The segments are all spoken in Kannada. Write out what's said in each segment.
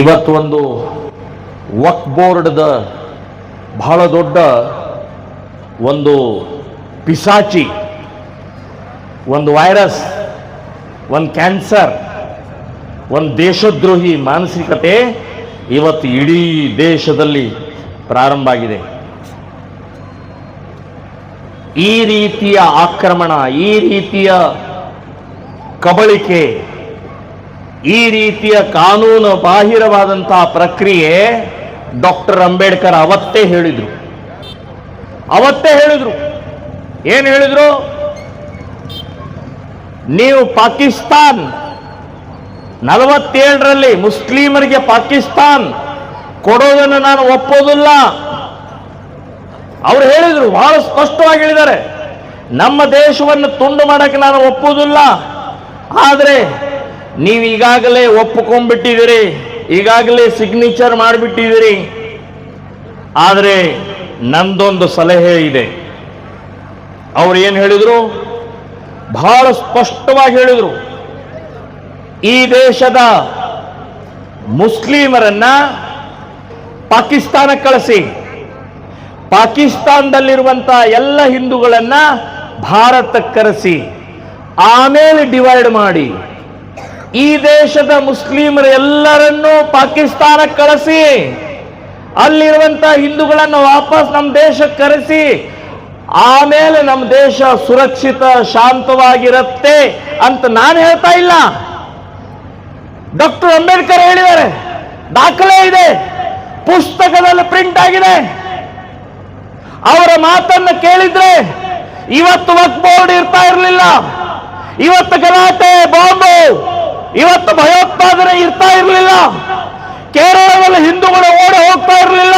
ಇವತ್ತು ಒಂದು ವಕ್ ಬೋರ್ಡ್ದ ಬಹಳ ದೊಡ್ಡ ಒಂದು ಪಿಸಾಚಿ, ಒಂದು ವೈರಸ್, ಒಂದು ಕ್ಯಾನ್ಸರ್, ಒಂದು ದೇಶದ್ರೋಹಿ ಮಾನಸಿಕತೆ ಇವತ್ತು ಇಡೀ ದೇಶದಲ್ಲಿ ಪ್ರಾರಂಭ ಆಗಿದೆ. ಈ ರೀತಿಯ ಆಕ್ರಮಣ, ಈ ರೀತಿಯ ಕಬಳಿಕೆ ಈ ರೀತಿಯ ಕಾನೂನು ಬಾಹಿರವಾದಂತಹ ಪ್ರಕ್ರಿಯೆ ಡಾಕ್ಟರ್ ಅಂಬೇಡ್ಕರ್ ಅವತ್ತೇ ಹೇಳಿದ್ರು. ಅವತ್ತೇ ಹೇಳಿದ್ರು. ಏನು ಹೇಳಿದ್ರು? ನೀವು ಪಾಕಿಸ್ತಾನ್, ನಲವತ್ತೇಳರಲ್ಲಿ ಮುಸ್ಲಿಮರಿಗೆ ಪಾಕಿಸ್ತಾನ್ ಕೊಡೋದನ್ನು ನಾನು ಒಪ್ಪೋದಿಲ್ಲ. ಅವ್ರು ಹೇಳಿದ್ರು, ಬಹಳ ಸ್ಪಷ್ಟವಾಗಿ ಹೇಳಿದ್ದಾರೆ. ನಮ್ಮ ದೇಶವನ್ನು ತುಂಡು ಮಾಡಕ್ಕೆ ನಾನು ಒಪ್ಪುವುದಿಲ್ಲ ಆದರೆ ನೀವು ಈಗಾಗಲೇ ಒಪ್ಪಿಕೊಂಡ್ಬಿಟ್ಟಿದ್ದೀರಿ, ಈಗಾಗಲೇ ಸಿಗ್ನೇಚರ್ ಮಾಡಿಬಿಟ್ಟಿದ್ದೀರಿ. ಆದರೆ ನಂದೊಂದು ಸಲಹೆ ಇದೆ. ಅವ್ರು ಏನು ಹೇಳಿದರು? ಬಹಳ ಸ್ಪಷ್ಟವಾಗಿ ಹೇಳಿದರು. ಈ ದೇಶದ ಮುಸ್ಲಿಮರನ್ನ ಪಾಕಿಸ್ತಾನಕ್ಕೆ ಕಳಿಸಿ. ಪಾಕಿಸ್ತಾನದಲ್ಲಿರುವಂತ ಎಲ್ಲ ಹಿಂದೂಗಳನ್ನ ಭಾರತಕ್ಕೆ ಕರೆಸಿ. ಆಮೇಲೆ ಡಿವೈಡ್ ಮಾಡಿ. ಈ ದೇಶದ ಮುಸ್ಲಿಮರ ಎಲ್ಲರನ್ನೂ ಪಾಕಿಸ್ತಾನಕ್ಕೆ ಕಳಿಸಿ, ಅಲ್ಲಿರುವಂತ ಹಿಂದೂಗಳನ್ನು ವಾಪಸ್ ನಮ್ಮ ದೇಶಕ್ಕೆ ಕರೆಸಿ, ಆಮೇಲೆ ನಮ್ಮ ದೇಶ ಸುರಕ್ಷಿತ, ಶಾಂತವಾಗಿರುತ್ತೆ ಅಂತ ನಾನು ಹೇಳ್ತಾ ಇಲ್ಲ. ಡಾಕ್ಟರ್ ಅಂಬೇಡ್ಕರ್ ಹೇಳಿದ್ದಾರೆ, ದಾಖಲೆ ಇದೆ, ಪುಸ್ತಕದಲ್ಲಿ ಪ್ರಿಂಟ್ ಆಗಿದೆ. ಅವರ ಮಾತನ್ನು ಕೇಳಿದ್ರೆ ಇವತ್ತು ವಕ್ ಬೋರ್ಡ್ ಇರ್ತಾ ಇರಲಿಲ್ಲ. ಇವತ್ತು ಗಲಾಟೆ, ಬಾಂಬು. ಇವತ್ತು ಭಯೋತ್ಪಾದನೆ ಇರ್ತಾ ಇರಲಿಲ್ಲ. ಕೇರಳದಲ್ಲಿ ಹಿಂದೂಗಳು ಓಡಿ ಹೋಗ್ತಾ ಇರಲಿಲ್ಲ.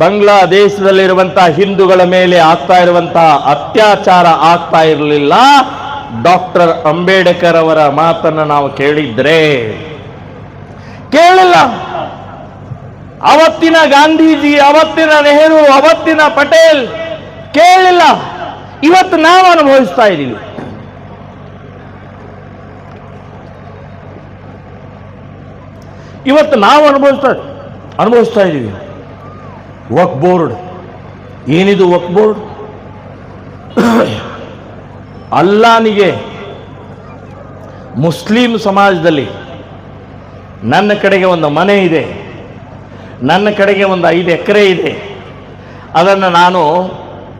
ಬಾಂಗ್ಲಾದೇಶದಲ್ಲಿರುವಂತಹ ಹಿಂದೂಗಳ ಮೇಲೆ ಆಗ್ತಾ ಇರುವಂತಹ ಅತ್ಯಾಚಾರ ಆಗ್ತಾ ಇರಲಿಲ್ಲ. ಡಾಕ್ಟರ್ ಅಂಬೇಡ್ಕರ್ ಅವರ ಮಾತನ್ನು ನಾವು ಕೇಳಿದ್ರೆ ಕೇಳಿಲ್ಲ. ಅವತ್ತಿನ ಗಾಂಧೀಜಿ, ಅವತ್ತಿನ ನೆಹರು, ಅವತ್ತಿನ ಪಟೇಲ್ ಕೇಳಿಲ್ಲ. ಇವತ್ತು ನಾವು ಅನುಭವಿಸ್ತಾ ಇದ್ದೀವಿ. ಇವತ್ತು ನಾವು ಅನುಭವಿಸ್ತಾ ಅನುಭವಿಸ್ತಾ ಇದ್ದೀವಿ. ವಕ್ ಬೋರ್ಡ್. ಏನಿದು ವಕ್ ಬೋರ್ಡ್? ಅಲ್ಲಾನಿಗೆ ಮುಸ್ಲಿಂ ಸಮಾಜದಲ್ಲಿ ನನ್ನ ಕಡೆಗೆ ಒಂದು ಮನೆ ಇದೆ. ನನ್ನ ಕಡೆಗೆ ಒಂದು ಐದು ಎಕರೆ ಇದೆ. ಅದನ್ನು ನಾನು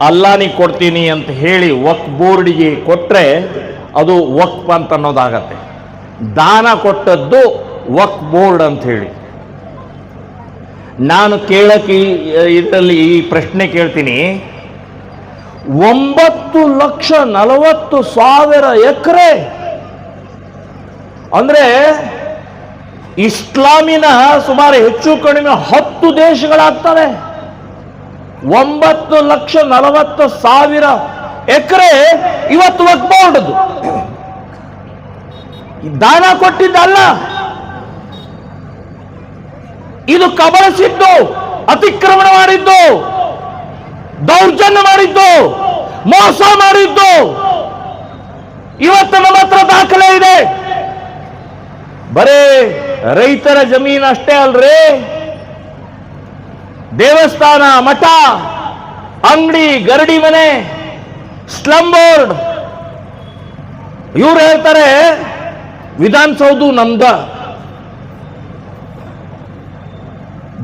ಅಲ್ಲಾನಿಗೆ ಕೊಡ್ತೀನಿ ಅಂತ ಹೇಳಿ ವಕ್ ಬೋರ್ಡಿಗೆ ಕೊಟ್ಟರೆ ಅದು ವಕ್ ಅಂತ ಅನ್ನೋದಾಗತ್ತೆ. ದಾನ ಕೊಟ್ಟದ್ದು ವಕ್ ಬೋರ್ಡ್ ಅಂತ ಹೇಳಿ. ನಾನು ಕೇಳಕ್ಕೆ ಇದರಲ್ಲಿ ಈ ಪ್ರಶ್ನೆ ಕೇಳ್ತೀನಿ. ಒಂಬತ್ತು ಲಕ್ಷ ನಲವತ್ತು ಸಾವಿರ ಎಕರೆ ಅಂದ್ರೆ ಇಸ್ಲಾಮಿನ ಸುಮಾರು ಹೆಚ್ಚು ಕಡಿಮೆ ಹತ್ತು ದೇಶಗಳಾಗ್ತವೆ. ಒಂಬತ್ತು ಲಕ್ಷ ನಲವತ್ತು ಸಾವಿರ ಎಕರೆ ಇವತ್ತು ಒಗ್ಬೋರ್ಡದು ದಾನ ಕೊಟ್ಟಿದ್ದಲ್ಲ. ಇದು ಕಬಳಿಸಿದ್ದು, ಅತಿಕ್ರಮಣ ಮಾಡಿದ್ದು, ದೌರ್ಜನ್ಯ ಮಾಡಿದ್ದು, ಮೋಸ ಮಾಡಿದ್ದು. ಇವತ್ತು ನಮ್ಮ ಹತ್ರ ದಾಖಲೆ ಇದೆ. ಬರೇ ರೈತರ ಜಮೀನು ಅಷ್ಟೇ ಅಲ್ರಿ? ದೇವಸ್ಥಾನ, ಮಠ, ಅಂಗಡಿ, ಗರಡಿ ಮನೆ, ಸ್ಲಂ ಬೋರ್ಡ್. ಇವ್ರು ಹೇಳ್ತಾರೆ ವಿಧಾನಸೌಧ ನಮ್ದ.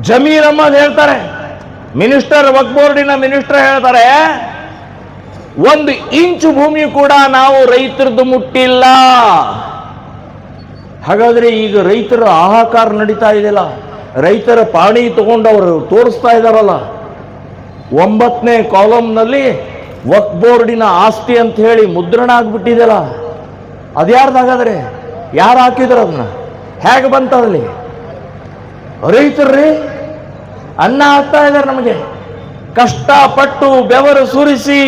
ಜಮೀರ್ ಅಹಮದ್ ಹೇಳ್ತಾರೆ. ಮಿನಿಸ್ಟರ್ ವಕ್ ಬೋರ್ಡಿನ ಮಿನಿಸ್ಟರ್ ಹೇಳ್ತಾರೆ, ಒಂದು ಇಂಚು ಭೂಮಿ ಕೂಡ ನಾವು ರೈತರದ್ದು ಮುಟ್ಟಿಲ್ಲ. ಹಾಗಾದ್ರೆ ಈಗ ರೈತರ ಹಾಹಾಕಾರ ನಡೀತಾ ಇದೆಯಲ್ಲ, ರೈತರ ಪಾಣಿ ತಗೊಂಡು ಅವರು ತೋರಿಸ್ತಾ ಇದ್ದಾರಲ್ಲ ಒಂಬತ್ತನೇ ಕಾಲಮ್ನಲ್ಲಿ ವಕ್ ಬೋರ್ಡಿನ ಆಸ್ತಿ ಅಂತ ಹೇಳಿ ಮುದ್ರಣ ಆಗ್ಬಿಟ್ಟಿದೆಯಲ್ಲ, ಅದ್ಯಾರ್ದಾಗಾದ್ರೆ? ಯಾರು ಹಾಕಿದ್ರು ಅದನ್ನ? ಹೇಗೆ ಬಂತದಲ್ಲಿ ರೈತರ್ರಿ? ಅನ್ನ ಹಾಕ್ತಾ ಇದ್ದಾರೆ ನಮಗೆ. ಕಷ್ಟಪಟ್ಟು ಬೆವರು ಸುರಿಸಿ,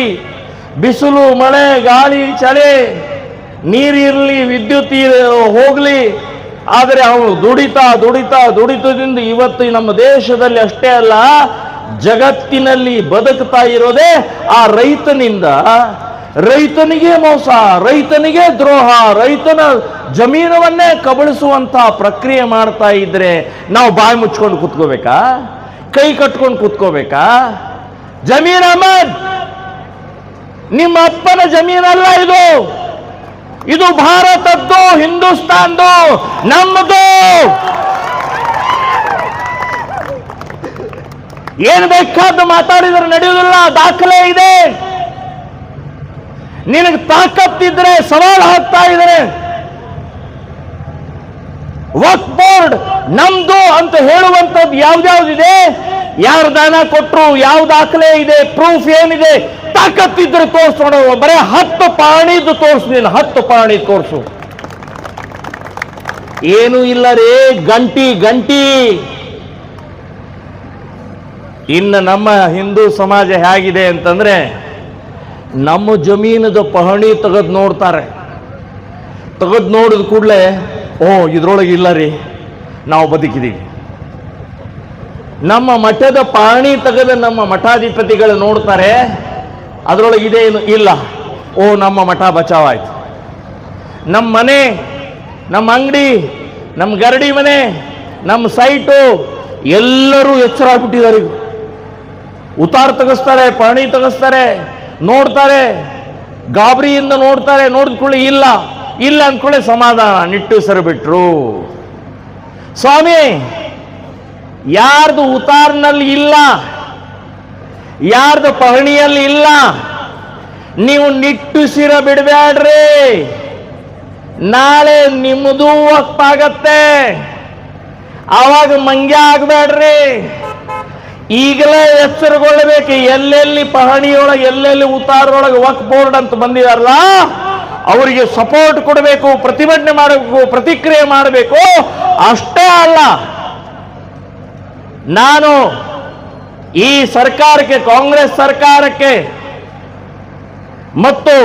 ಬಿಸಿಲು, ಮಳೆ, ಗಾಳಿ, ಚಳಿ, ನೀರಿರಲಿ, ವಿದ್ಯುತ್ ಹೋಗಲಿ. ಆದರೆ ಅವನು ದುಡಿತಾ ದುಡಿತಾ, ದುಡಿತದಿಂದ ಇವತ್ತು ನಮ್ಮ ದೇಶದಲ್ಲಿ ಅಷ್ಟೇ ಅಲ್ಲ, ಜಗತ್ತಿನಲ್ಲಿ ಬದುಕ್ತಾ ಇರೋದೇ ಆ ರೈತನಿಂದ. ರೈತನಿಗೆ ಮೋಸ, ರೈತನಿಗೆ ದ್ರೋಹ, ರೈತನ ಜಮೀನವನ್ನೇ ಕಬಳಿಸುವಂತ ಪ್ರಕ್ರಿಯೆ ಮಾಡ್ತಾ ಇದ್ರೆ ನಾವು ಬಾಯಿ ಮುಚ್ಕೊಂಡು ಕೂತ್ಕೋಬೇಕಾ? ಕೈ ಕಟ್ಕೊಂಡು ಕೂತ್ಕೋಬೇಕಾ? ಜಮೀನ್ ಅಹಮದ್, ನಿಮ್ಮ ಅಪ್ಪನ ಜಮೀನಲ್ಲ ಇದು. ಇದು ಭಾರತದ್ದು, ಹಿಂದೂಸ್ತಾನ್ದು ನಮ್ಮದು ಏನು ಬೇಕಾದ್ದು ಮಾತಾಡಿದ್ರೆ ನಡೆಯುವುದಿಲ್ಲ, ದಾಖಲೆ ಇದೆ. ನಿನಗೆ ತಾಕತ್ತಿದ್ರೆ, ಸವಾಲು ಹಾಕ್ತಾ ಇದ್ದಾರೆ ವಕ್ ಬೋರ್ಡ್ ನಮ್ದು ಅಂತ ಹೇಳುವಂಥದ್ದು ಯಾವ್ದ್ಯಾವ್ದಿದೆ? ಯಾರು ದಾನ ಕೊಟ್ಟರು ಯಾವ ದಾಖಲೆ ಇದೆ ಪ್ರೂಫ್ ಏನಿದೆ? ತಾಕತ್ತಿದ್ರೆ ತೋರಿಸೋಣ ಬರೇ ಹತ್ತು ಪಾಣಿದ್ದು ತೋರಿಸು ನೀನು, ಹತ್ತು ಪಾಣಿ ತೋರಿಸು. ಏನು ಇಲ್ಲ ರೇ, ಗಂಟಿ ಗಂಟಿ. ಇನ್ನು ನಮ್ಮ ಹಿಂದೂ ಸಮಾಜ ಹೇಗಿದೆ ಅಂತಂದ್ರೆ, ನಮ್ಮ ಜಮೀನದ ಪಹಣಿ ತೆಗೆದು ನೋಡ್ತಾರೆ. ತೆಗೆದು ನೋಡಿದ ಕೂಡಲೇ ಓ, ಇದ್ರೊಳಗೆ ಇಲ್ಲ ರೀ. ನಾವು ಬದುಕಿದೀವಿ. ನಮ್ಮ ಮಠದ ಪಾಣಿ ತೆಗೆದ ನಮ್ಮ ಮಠಾಧಿಪತಿಗಳು ನೋಡ್ತಾರೆ, ಅದರೊಳಗೆ ಇದೇನು ಇಲ್ಲ. ಓ, ನಮ್ಮ ಮಠ ಬಚಾವಾಯ್ತು. ನಮ್ಮ ಮನೆ, ನಮ್ಮ ಅಂಗಡಿ, ನಮ್ಮ ಗರಡಿ ಮನೆ, ನಮ್ಮ ಸೈಟು, ಎಲ್ಲರೂ ಎಚ್ಚರ ಆಗ್ಬಿಟ್ಟಿದ್ದಾರೆ ಉತಾರ ತಗಸ್ತಾರೆ, ಪಾಣಿ ತೆಗೆಸ್ತಾರೆ, ನೋಡ್ತಾರೆ, ಗಾಬರಿಯಿಂದ ನೋಡ್ತಾರೆ ನೋಡಿದ್ಕೊಳ್ಳಿ ಇಲ್ಲ. ಇಲ್ಲ ಅಂದ್ಕೊಳ್ಳೆ ಸಮಾಧಾನ ನಿಟ್ಟುಸರು ಬಿಟ್ರು. ಸ್ವಾಮಿ, ಯಾರ್ದು ಉತಾರ್ನಲ್ಲಿ ಇಲ್ಲ, ಯಾರ್ದು ಪಹಣಿಯಲ್ಲಿ ಇಲ್ಲ, ನೀವು ನಿಟ್ಟುಸಿರ ಬಿಡಬೇಡ್ರಿ ನಾಳೆ ನಿಮ್ಮದು ಒಪ್ಪಾಗತ್ತೆ. ಆವಾಗ ಮಂಗ್ಯ ಆಗಬೇಡ್ರಿ ಈಗಲೇ ಎಚ್ಚರಗೊಳ್ಳಬೇಕು ಎಲ್ಲೆಲ್ಲಿ ಪಹಣಿಯೊಳಗೆ, ಎಲ್ಲೆಲ್ಲಿ ಉತ್ತಾರೊಳಗೆ ವಕ್ ಬೋರ್ಡ್ ಅಂತ ಬಂದಿದಾರಲ್ಲ? ಅವರಿಗೆ ಸಪೋರ್ಟ್ ಕೊಡಬೇಕು, ಪ್ರತಿಭಟನೆ ಮಾಡಬೇಕು, ಪ್ರತಿಕ್ರಿಯೆ ಮಾಡಬೇಕು, ಅಷ್ಟೇ ಅಲ್ಲ. ನಾನು ಈ ಸರ್ಕಾರಕ್ಕೆ, ಕಾಂಗ್ರೆಸ್ ಸರ್ಕಾರಕ್ಕೆ ಮತ್ತು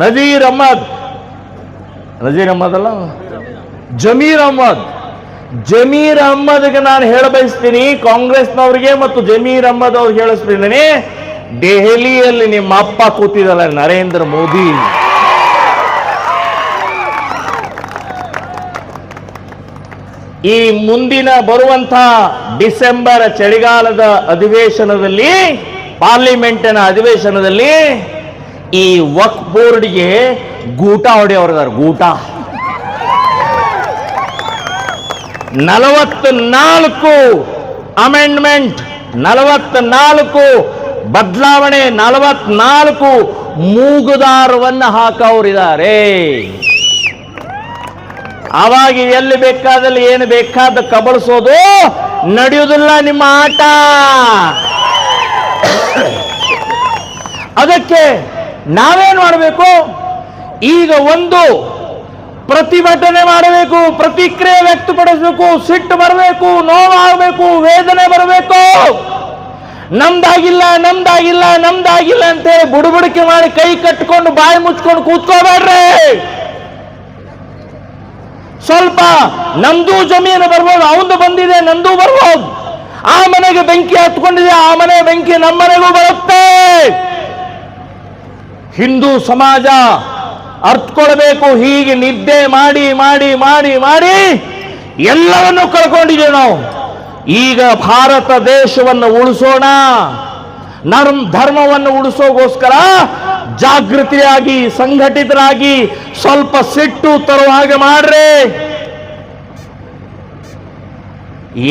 ನಜೀರ್ ಅಹಮದ್ ನಜೀರ್ ಅಹಮದ್ ಅಲ್ಲ? ಜಮೀರ್ ಅಹಮದ್. ಜಮೀರ್ ಅಹಮದ್ಗೆ ನಾನು ಹೇಳ ಬಯಸ್ತೀನಿ ಕಾಂಗ್ರೆಸ್ನವ್ರಿಗೆ ಮತ್ತು ಜಮೀರ್ ಅಹಮದ್ ಅವ್ರಿಗೆ ಹೇಳಿಸ್ತೀನಿ ದೆಹಲಿಯಲ್ಲಿ ನಿಮ್ಮ ಅಪ್ಪ ಕೂತಿದಲ್ಲ ನರೇಂದ್ರ ಮೋದಿ. ಈ ಮುಂದಿನ ಬರುವಂತಹ ಡಿಸೆಂಬರ್ ಚಳಿಗಾಲದ ಅಧಿವೇಶನದಲ್ಲಿ, ಪಾರ್ಲಿಮೆಂಟಿನ ಅಧಿವೇಶನದಲ್ಲಿ ಈ ವಕ್ ಬೋರ್ಡ್ಗೆ ಗೂಟ ಹೊಡೆಯವರದಾರ ಗೂಟ. ನಲವತ್ನಾಲ್ಕು ಅಮೆಂಡ್ಮೆಂಟ್ ನಲವತ್ನಾಲ್ಕು ಬದಲಾವಣೆ ನಲವತ್ನಾಲ್ಕು ಮೂಗುದಾರವನ್ನು ಹಾಕೋರಿದ್ದಾರೆ ಅವಾಗ ಎಲ್ಲಿ ಬೇಕಾದಲ್ಲಿ ಏನು ಬೇಕಾದ ಕಬಳಿಸೋದು? ನಡೆಯುವುದಿಲ್ಲ ನಿಮ್ಮ ಆಟ. ಅದಕ್ಕೆ ನಾವೇನು ಮಾಡಬೇಕು? ಈಗ ಒಂದು ಪ್ರತಿಭಟನೆ ಮಾಡಬೇಕು, ಪ್ರತಿಕ್ರಿಯೆ ವ್ಯಕ್ತಪಡಿಸಬೇಕು, ಸಿಟ್ಟು ಬರಬೇಕು, ನೋವಾಗಬೇಕು, ವೇದನೆ ಬರಬೇಕು. ನಮ್ದಾಗಿಲ್ಲ ನಮ್ದಾಗಿಲ್ಲ ನಮ್ದಾಗಿಲ್ಲ ಅಂತ ಹೇಳಿ ಬುಡುಬುಡಿಕೆ ಮಾಡಿ ಕೈ ಕಟ್ಕೊಂಡು ಬಾಯಿ ಮುಚ್ಕೊಂಡು ಕೂತ್ಕೋಬೇಡ್ರಿ. ಸ್ವಲ್ಪ ನಮ್ದು ಜಮೀನು ಬರ್ಬೋದು, ಅವಂದು ಬಂದಿದೆ, ನಂದು ಬರ್ಬೋದು. ಆ ಮನೆಗೆ ಬೆಂಕಿ ಹತ್ಕೊಂಡಿದೆ, ಆ ಮನೆ ಬೆಂಕಿ ನಮ್ಮ ಮನೆಗೂ ಬರುತ್ತೆ. ಹಿಂದೂ ಸಮಾಜ ಅರ್ಥಕೊಳ್ಬೇಕು ಹೀಗೆ ನಿದ್ದೆ ಮಾಡಿ ಮಾಡಿ ಮಾಡಿ ಮಾಡಿ ಎಲ್ಲವನ್ನು ಕಳ್ಕೊಂಡಿದ್ದೇವೆ ನಾವು. ಈಗ ಭಾರತ ದೇಶವನ್ನು ಉಳಿಸೋಣ. ನರ್ಮ್ ಧರ್ಮವನ್ನು ಉಳಿಸೋಗೋಸ್ಕರ ಜಾಗೃತಿಯಾಗಿ, ಸಂಘಟಿತರಾಗಿ ಸ್ವಲ್ಪ ಸಿಟ್ಟು ತರುವ ಹಾಗೆ ಮಾಡ್ರಿ.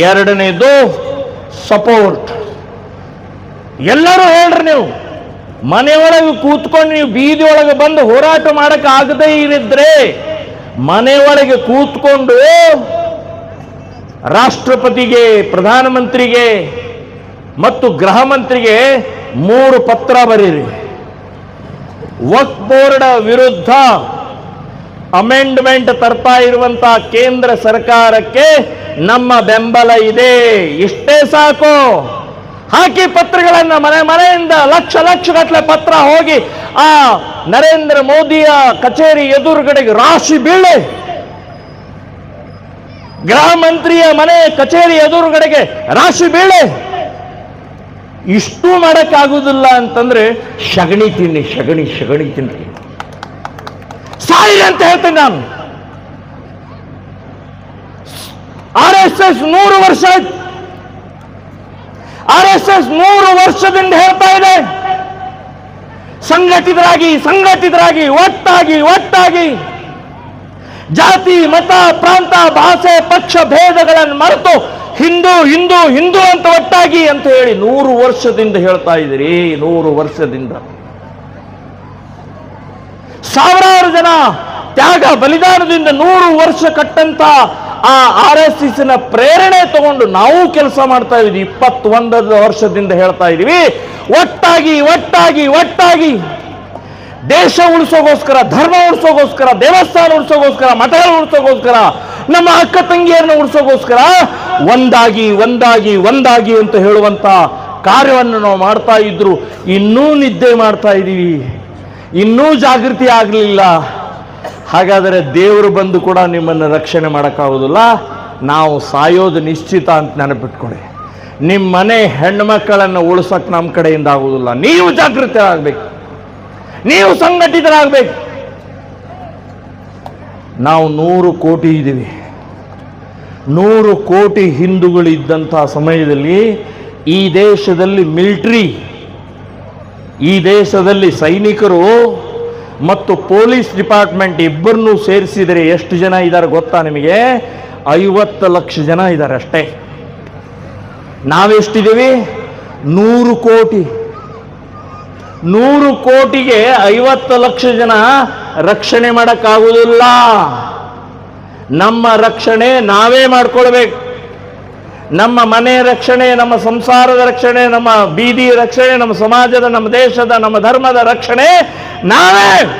ಎರಡನೇದು ಸಪೋರ್ಟ್. ಎಲ್ಲರೂ ಹೇಳ್ರಿ ನೀವು, ಮನೆಯೊಳಗೆ ಕೂತ್ಕೊಂಡು ನೀವು ಬೀದಿಯೊಳಗೆ ಬಂದು ಹೋರಾಟ ಮಾಡಕ್ಕೆ ಆಗದೇ ಇರಿದ್ರೆ ಮನೆಯೊಳಗೆ ಕೂತ್ಕೊಂಡು ರಾಷ್ಟ್ರಪತಿಗೆ, ಪ್ರಧಾನಮಂತ್ರಿಗೆ ಮತ್ತು ಗೃಹ ಮಂತ್ರಿಗೆ ಮೂರು ಪತ್ರ ಬರೀರಿ. ವಕ್ ಬೋರ್ಡ್ ವಿರುದ್ಧ ಅಮೆಂಡ್ಮೆಂಟ್ ತರ್ತಾ ಇರುವಂತಹ ಕೇಂದ್ರ ಸರ್ಕಾರಕ್ಕೆ ನಮ್ಮ ಬೆಂಬಲ ಇದೆ. ಇಷ್ಟೇ ಸಾಕು. ಹಾಕಿ ಪತ್ರಗಳನ್ನು ಮನೆ ಮನೆಯಿಂದ ಲಕ್ಷ ಲಕ್ಷ ಗಟ್ಟಲೆ ಪತ್ರ ಹೋಗಿ ಆ ನರೇಂದ್ರ ಮೋದಿಯ ಕಚೇರಿ ಎದುರುಗಡೆಗೆ ರಾಶಿ ಬೀಳೆ ಗೃಹ ಮಂತ್ರಿಯ ಮನೆ ಕಚೇರಿ ಎದುರುಗಡೆಗೆ ರಾಶಿ ಬೀಳೆ. ಇಷ್ಟು ಮಾಡೋಕ್ಕಾಗೋದಿಲ್ಲ ಅಂತಂದ್ರೆ ಶಗಣಿ ತಿನ್ನಿ, ಶಗಣಿ ಶಗಣಿ ತಿನ್ನಿ. ಸಾಯಿ ಅಂತ ಹೇಳ್ತೇನೆ ನಾನು. ಆರ್ ಎಸ್ ಎಸ್ ನೂರು ವರ್ಷ ಆರ್ ಎಸ್ ಎಸ್ ನೂರು ವರ್ಷದಿಂದ ಹೇಳ್ತಾ ಇದೆ. ಸಂಘಟಿತರಾಗಿ ಸಂಘಟಿತರಾಗಿ, ಒಟ್ಟಾಗಿ ಒಟ್ಟಾಗಿ. ಜಾತಿ, ಮತ, ಪ್ರಾಂತ, ಭಾಷೆ, ಪಕ್ಷ ಭೇದಗಳನ್ನು ಮರೆತು ಹಿಂದೂ ಹಿಂದೂ ಹಿಂದೂ ಅಂತ ಒಟ್ಟಾಗಿ ಅಂತ ಹೇಳಿ ನೂರು ವರ್ಷದಿಂದ ಹೇಳ್ತಾ ಇದ್ದೀರಿ, ನೂರು ವರ್ಷದಿಂದ. ಸಾವಿರಾರು ಜನ ತ್ಯಾಗ ಬಲಿದಾನದಿಂದ ನೂರು ವರ್ಷ ಕಟ್ಟಂತ ಆ ಆರ್ ಎಸ್ ಎಸ್ನ ಪ್ರೇರಣೆ ತಗೊಂಡು ನಾವು ಕೆಲಸ ಮಾಡ್ತಾ ಇದ್ದೀವಿ. ಇಪ್ಪತ್ತೊಂದು ವರ್ಷದಿಂದ ಹೇಳ್ತಾ ಇದೀವಿ ಒಟ್ಟಾಗಿ ಒಟ್ಟಾಗಿ ಒಟ್ಟಾಗಿ ದೇಶ ಉಳಿಸೋಗೋಸ್ಕರ, ಧರ್ಮ ಉಳಿಸೋಗೋಸ್ಕರ, ದೇವಸ್ಥಾನ ಉಳಿಸೋಗೋಸ್ಕರ, ಮಠಗಳು ಉಳಿಸೋಗೋಸ್ಕರ, ನಮ್ಮ ಅಕ್ಕ ತಂಗಿಯರನ್ನು ಉಳಿಸೋಗೋಸ್ಕರ ಒಂದಾಗಿ ಒಂದಾಗಿ ಒಂದಾಗಿ ಅಂತ ಹೇಳುವಂತ ಕಾರ್ಯವನ್ನು ನಾವು ಮಾಡ್ತಾ ಇದ್ರು, ಇನ್ನೂ ನಿದ್ದೆ ಮಾಡ್ತಾ ಇದ್ದೀವಿ ಇನ್ನೂ ಜಾಗೃತಿ ಆಗಲಿಲ್ಲ. ಹಾಗಾದರೆ ದೇವರು ಬಂದು ಕೂಡ ನಿಮ್ಮನ್ನು ರಕ್ಷಣೆ ಮಾಡೋಕ್ಕಾಗೋದಿಲ್ಲ. ನಾವು ಸಾಯೋದು ನಿಶ್ಚಿತ ಅಂತ ನೆನಪಿಟ್ಕೊಳ್ಳಿ. ನಿಮ್ಮ ಮನೆ ಹೆಣ್ಮಕ್ಕಳನ್ನು ಉಳಿಸೋಕೆ ನಮ್ಮ ಕಡೆಯಿಂದ ಆಗೋದಿಲ್ಲ. ನೀವು ಜಾಗೃತಿ ಆಗಬೇಕು ನೀವು ಸಂಘಟಿತರಾಗಬೇಕು. ನಾವು ನೂರು ಕೋಟಿ ಇದ್ದೀವಿ. ನೂರು ಕೋಟಿ ಹಿಂದೂಗಳಿದ್ದಂಥ ಸಮಯದಲ್ಲಿ ಈ ದೇಶದಲ್ಲಿ ಮಿಲ್ಟ್ರಿ, ಈ ದೇಶದಲ್ಲಿ ಸೈನಿಕರು ಮತ್ತು ಪೊಲೀಸ್ ಡಿಪಾರ್ಟ್ಮೆಂಟ್ ಇಬ್ಬರನ್ನೂ ಸೇರಿಸಿದರೆ ಎಷ್ಟು ಜನ ಇದ್ದಾರೆ ಗೊತ್ತಾ ನಿಮಗೆ? ಐವತ್ತು ಲಕ್ಷ ಜನ ಇದ್ದಾರೆ ಅಷ್ಟೇ. ನಾವೆಷ್ಟಿದ್ದೀವಿ? ನೂರು ಕೋಟಿ. ನೂರು ಕೋಟಿಗೆ ಐವತ್ತು ಲಕ್ಷ ಜನ ರಕ್ಷಣೆ ಮಾಡೋಕ್ಕಾಗುವುದಿಲ್ಲ. ನಮ್ಮ ರಕ್ಷಣೆ ನಾವೇ ಮಾಡ್ಕೊಳ್ಬೇಕು. ನಮ್ಮ ಮನೆ ರಕ್ಷಣೆ, ನಮ್ಮ ಸಂಸಾರದ ರಕ್ಷಣೆ, ನಮ್ಮ ಬೀದಿ ರಕ್ಷಣೆ, ನಮ್ಮ ಸಮಾಜದ, ನಮ್ಮ ದೇಶದ, ನಮ್ಮ ಧರ್ಮದ ರಕ್ಷಣೆ ನಾವೇ